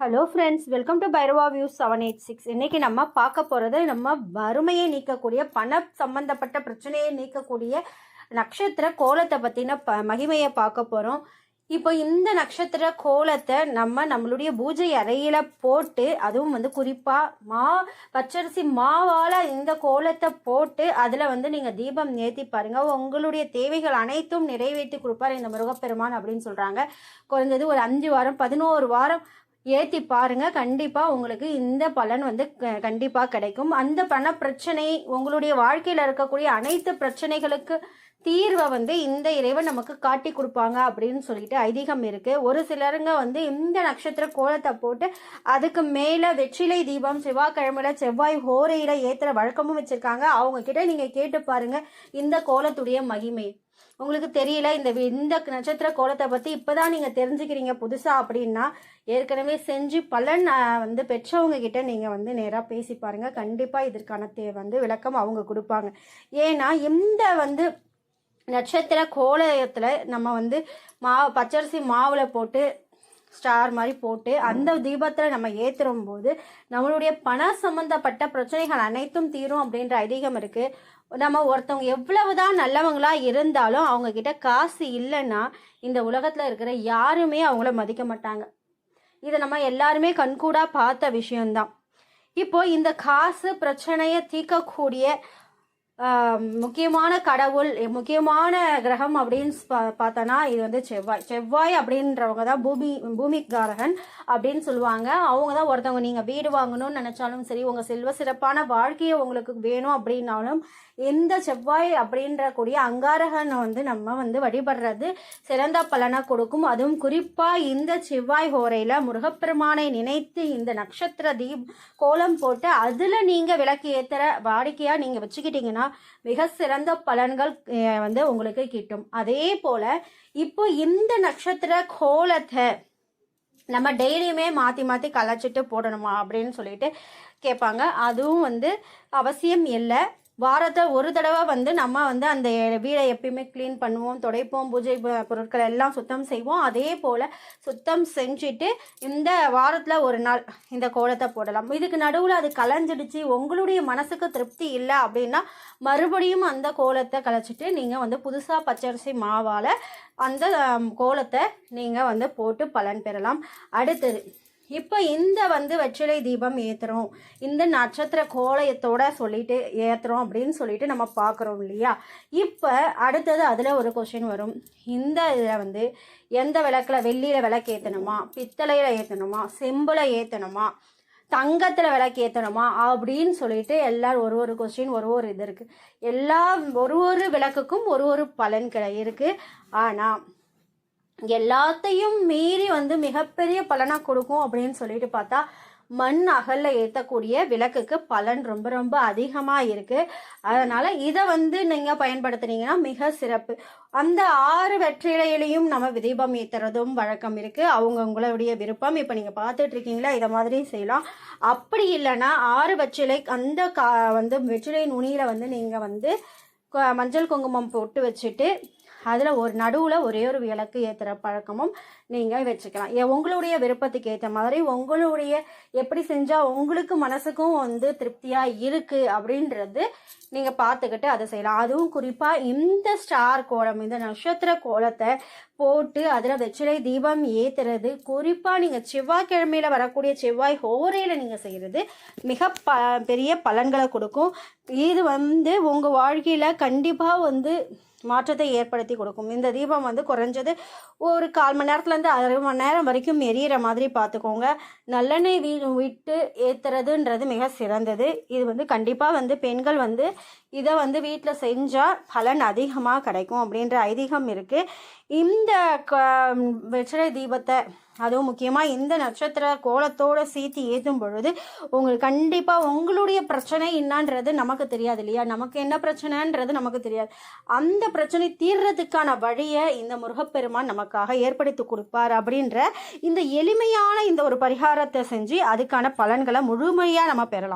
Hello friends welcome to Bhairava view seven eight six இன்றைக்கி நம்ம பார்க்க போகிறது நம்ம வறுமையை நீக்கக்கூடிய பண சம்பந்தப்பட்ட பிரச்சனையை நீக்கக்கூடிய நட்சத்திர கோலத்தை பற்றின ப மகிமையை பார்க்க போகிறோம் இப்போ இந்த நட்சத்திர கோலத்தை நம்ம நம்மளுடைய பூஜை அறையில் போட்டு அதுவும் வந்து குறிப்பாக மா பச்சரிசி மாவால் இந்த கோலத்தை போட்டு அதில் வந்து நீங்கள் தீபம் ஏற்றி பாருங்கள் உங்களுடைய தேவைகள் அனைத்தும் நிறைவேற்றி கொடுப்பார் இந்த முருகப்பெருமான் அப்படின்னு சொல்கிறாங்க குறைஞ்சது ஒரு அஞ்சு வாரம் பதினோரு வாரம் ஏற்றி பாருங்கள் கண்டிப்பாக உங்களுக்கு இந்த பலன் வந்து க- கிடைக்கும். அந்த பண பிரச்சனை உங்களுடைய வாழ்க்கையில் இருக்கக்கூடிய அனைத்து பிரச்சனைகளுக்கு தீர்வை வந்து இந்த இறைவன் நமக்கு காட்டி கொடுப்பாங்க அப்படின்னு சொல்லிட்டு ஐதீகம் இருக்கு. ஒரு சிலருங்க வந்து இந்த நட்சத்திர கோலத்தை போட்டு அதுக்கு மேல வெற்றிலை தீபம் செவ்வாய்க்கிழமையில செவ்வாய் ஹோரையில ஏத்துற வழக்கமும் வச்சிருக்காங்க. அவங்க கிட்ட நீங்க கேட்டு பாருங்க இந்த கோலத்துடைய மகிமை. உங்களுக்கு தெரியல இந்த வி- இந்த நட்சத்திர கோலத்தை பத்தி இப்பதான் நீங்க தெரிஞ்சுக்கிறீங்க புதுசா அப்படின்னா ஏற்கனவே செஞ்சு பலன் வந்து பெற்றவங்க கிட்ட நீங்க வந்து நேரா பேசி பாருங்க. கண்டிப்பா இதற்கான தே வந்து விளக்கம் அவங்க கொடுப்பாங்க. ஏன்னா இந்த வந்து நட்சத்திர கோலயத்தில் நம்ம வந்து மாவு பச்சரிசி மாவில் போட்டு ஸ்டார் மாதிரி போட்டு அந்த தீபத்தில் நம்ம ஏற்றுறும் போது நம்மளுடைய பண சம்பந்தப்பட்ட பிரச்சனைகள் அனைத்தும் தீரும் அப்படின்ற ஐதீகம் இருக்குது நம்ம ஒருத்தவங்க எவ்வளவுதான் நல்லவங்களாக இருந்தாலும் அவங்கக்கிட்ட காசு இல்லைன்னா இந்த உலகத்தில் இருக்கிற யாருமே அவங்கள மதிக்க மாட்டாங்க. இதை நம்ம எல்லாருமே கண்கூடாக பார்த்த விஷயம்தான். இப்போ இந்த காசு பிரச்சனையை தீர்க்கக்கூடிய முக்கியமான கடவுள் முக்கியமான கிரகம் அப்படின்னு பா- பார்த்தோன்னா இது வந்து செவ்வாய். செவ்வாய் அப்படின்றவங்க தான் பூமி பூமிக்காரகன் அப்படின்னு சொல்லுவாங்க. அவங்க தான் ஒருத்தவங்க நீங்கள் வீடு வாங்கணும்னு நினச்சாலும் சரி உங்கள் செல்வ சிறப்பான வாழ்க்கையை உங்களுக்கு வேணும் அப்படின்னாலும் இந்த செவ்வாய் அப்படின்ற கூடிய அங்காரகன் வந்து நம்ம வந்து வழிபடுறது சிறந்த பலனை கொடுக்கும். அதுவும் குறிப்பாக இந்த செவ்வாய் ஹோரையில் முருகப்பெருமானை நினைத்து இந்த நட்சத்திர தீப் கோலம் போட்டு அதில் நீங்கள் விளக்கு ஏற்றுற வாடிக்கையாக நீங்கள் வச்சுக்கிட்டீங்கன்னா மிக சிறந்த பலன்கள் வந்து உங்களுக்கு கிட்டும். அதே போல் இப்போ இந்த நட்சத்திர கோலத்தை நம்ம டெய்லியுமே மாற்றி மாற்றி கலைச்சிட்டு போடணுமா அப்படின்னு சொல்லிட்டு கேட்பாங்க அதுவும் வந்து அவசியம் இல்லை. வாரத்தை ஒரு தடவை வந்து நம்ம வந்து அந்த வீடை எப்பயுமே க்ளீன் பண்ணுவோம் துடைப்போம் பூஜை பொருட்களை பொருட்கள் எல்லாம் சுத்தம் செய்வோம். அதே போல் சுத்தம் செஞ்சுட்டு இந்த வாரத்தில் ஒரு நாள் இந்த கோலத்தை போடலாம். இதுக்கு நடுவில் அது கலைஞ்சிடுச்சு உங்களுடைய மனசுக்கு திருப்தி இல்லை அப்படின்னா மறுபடியும் அந்த கோலத்தை கலைச்சிட்டு நீங்கள் வந்து புதுசாக பச்சரிசி மாவால் அந்த கோலத்தை நீங்கள் வந்து போட்டு பலன் பெறலாம். அடுத்தது இப்போ இந்த வந்து வெற்றிலை தீபம் ஏற்றுறோம் இந்த நட்சத்திர கோலயத்தோட சொல்லிட்டு ஏற்றுறோம் அப்படின்னு சொல்லிட்டு நம்ம பார்க்குறோம் இல்லையா? இப்போ அடுத்தது அதில் ஒரு கொஷின் வரும். இந்த இதில் வந்து எந்த விளக்கில் வெள்ளியில் விளக்கு ஏற்றணுமா பித்தளையில் ஏற்றணுமா செம்பில் ஏற்றணுமா தங்கத்தில் விளக்கு ஏற்றணுமா அப்படின்னு சொல்லிட்டு எல்லோரும் ஒரு ஒரு கொஸ்டின் ஒரு ஒரு இது இருக்குது எல்லா ஒரு ஒரு விளக்குக்கும் ஒரு ஒரு பலன் கிடை இருக்குது ஆனால் எல்லாத்தையும் மீறி வந்து மிகப்பெரிய பலனாக கொடுக்கும் அப்படின்னு சொல்லிட்டு பார்த்தா மண் அகல்ல ஏற்றக்கூடிய விளக்குக்கு பலன் ரொம்ப ரொம்ப அதிகமாக இருக்குது அதனால் இதை வந்து நீங்கள் பயன்படுத்துனீங்கன்னா மிக சிறப்பு. அந்த ஆறு வெற்றிலையிலையும் நம்ம தீபம் ஏற்றுறதும் வழக்கம் இருக்குது அவங்கவுங்களுடைய விருப்பம். இப்போ நீங்கள் பார்த்துட்டு இருக்கீங்களா இதை மாதிரி செய்யலாம். அப்படி இல்லைன்னா ஆறு வெற்றிலை அந்த கா வந்து வெற்றிலை நுனியில் வந்து நீங்கள் வந்து மஞ்சள் குங்குமம் போட்டு வச்சுட்டு அதில் ஒரு நடுவில் ஒரே ஒரு விளக்கு ஏற்றுற பழக்கமும் நீங்கள் வச்சுக்கலாம். ஏ- உங்களுடைய விருப்பத்துக்கு ஏற்ற மாதிரி உங்களுடைய எப்படி செஞ்சால் உங்களுக்கு மனசுக்கும் வந்து திருப்தியாக இருக்குது அப்படின்றது நீங்கள் பார்த்துக்கிட்டு அதை செய்யலாம். அதுவும் குறிப்பாக இந்த ஸ்டார் கோலம் இந்த நட்சத்திர கோலத்தை போட்டு அதில் வெற்றிலை தீபம் ஏற்றுறது குறிப்பாக நீங்கள் செவ்வாய்க்கிழமையில் வரக்கூடிய செவ்வாய் ஹோரையில் நீங்கள் செய்கிறது மிக ப பெரிய பலன்களை கொடுக்கும். இது வந்து உங்கள் வாழ்க்கையில் கண்டிப்பாக வந்து மாற்றத்தை ஏற்படுத்தி கொடுக்கும். இந்த தீபம் வந்து குறைஞ்சது ஒரு கால் மணி நேரத்துலேருந்து அரை மணி நேரம் வரைக்கும் எரியிற மாதிரி பார்த்துக்கோங்க நல்லெண்ணெய் வீ விட்டு ஏற்றுறதுன்றது மிக சிறந்தது. இது வந்து கண்டிப்பாக வந்து பெண்கள் வந்து இதை வந்து வீட்டில் செஞ்சால் பலன் அதிகமாக கிடைக்கும் அப்படின்ற ஐதீகம் இருக்குது இந்த க வெற்றிலை தீபத்தை அதுவும் முக்கியமாக இந்த நட்சத்திர கோலத்தோடு சேர்த்து ஏற்றும் பொழுது உங்களுக்கு கண்டிப்பாக உங்களுடைய பிரச்சனை என்னன்றது நமக்கு தெரியாது இல்லையா? நமக்கு என்ன பிரச்சனைன்றது நமக்கு தெரியாது. அந்த பிரச்சனை தீர்றதுக்கான வழியை இந்த முருகப்பெருமான் நமக்காக ஏற்படுத்தி கொடுப்பார் அப்படின்ற இந்த எளிமையான இந்த ஒரு பரிகாரத்தை செஞ்சு அதுக்கான பலன்களை முழுமையாக நம்ம பெறலாம்.